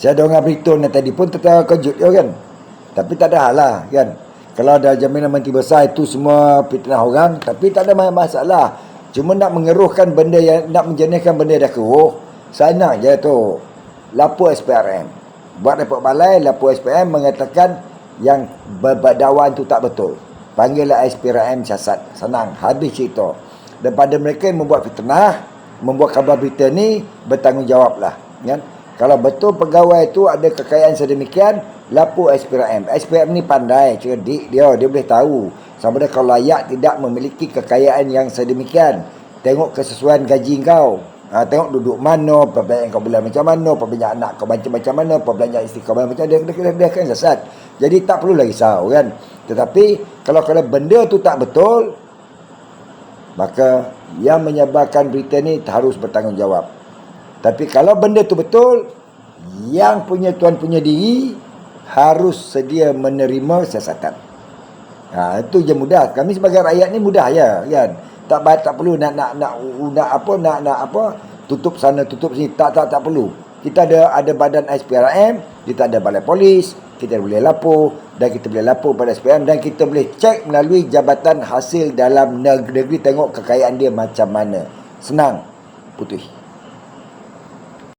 Saya dengar ni tadi pun terkejut je kan. Tapi tak ada hal lah kan. Kalau ada jaminan menteri besar itu semua fitnah orang. Tapi tak ada masalah. Cuma nak mengeruhkan benda yang, nak menjenihkan benda dah keruh. Sana je tu. Lapu SPRM. Buat report balai, lapu SPRM mengatakan yang berdakwaan tu tak betul. Panggillah SPRM siasat. Senang. Habis cerita. Dan pada mereka yang membuat fitnah, membuat khabar berita ni, bertanggungjawab lah. Kan? Kalau betul pegawai tu ada kekayaan sedemikian, lapu SPRM. SPRM ni pandai, cerdik dia, dia boleh tahu. Sama ada kalau layak tidak memiliki kekayaan yang sedemikian. Tengok kesesuaian gaji kau. Ha, tengok duduk mana, perbankan kau bulan macam mana, perbankan anak kau macam macam mana, perbelanjaan isteri kau macam mana, dia, dia, dia, akan sesat. Jadi tak perlu lagi risau kan. Tetapi kalau kalau benda tu tak betul, maka yang menyebarkan berita ni harus bertanggungjawab. Tapi kalau benda tu betul, yang punya tuan punya diri harus sedia menerima siasatan. Ha, itu je mudah. Kami sebagai rakyat ni mudah ya, kan. Tak tak perlu nak nak nak nak apa nak nak apa tutup sana tutup sini tak tak tak perlu. Kita ada ada badan SPRM, kita ada balai polis, kita boleh lapor dan kita boleh lapor pada SPM dan kita boleh cek melalui jabatan hasil dalam negeri tengok kekayaan dia macam mana. Senang. Putih.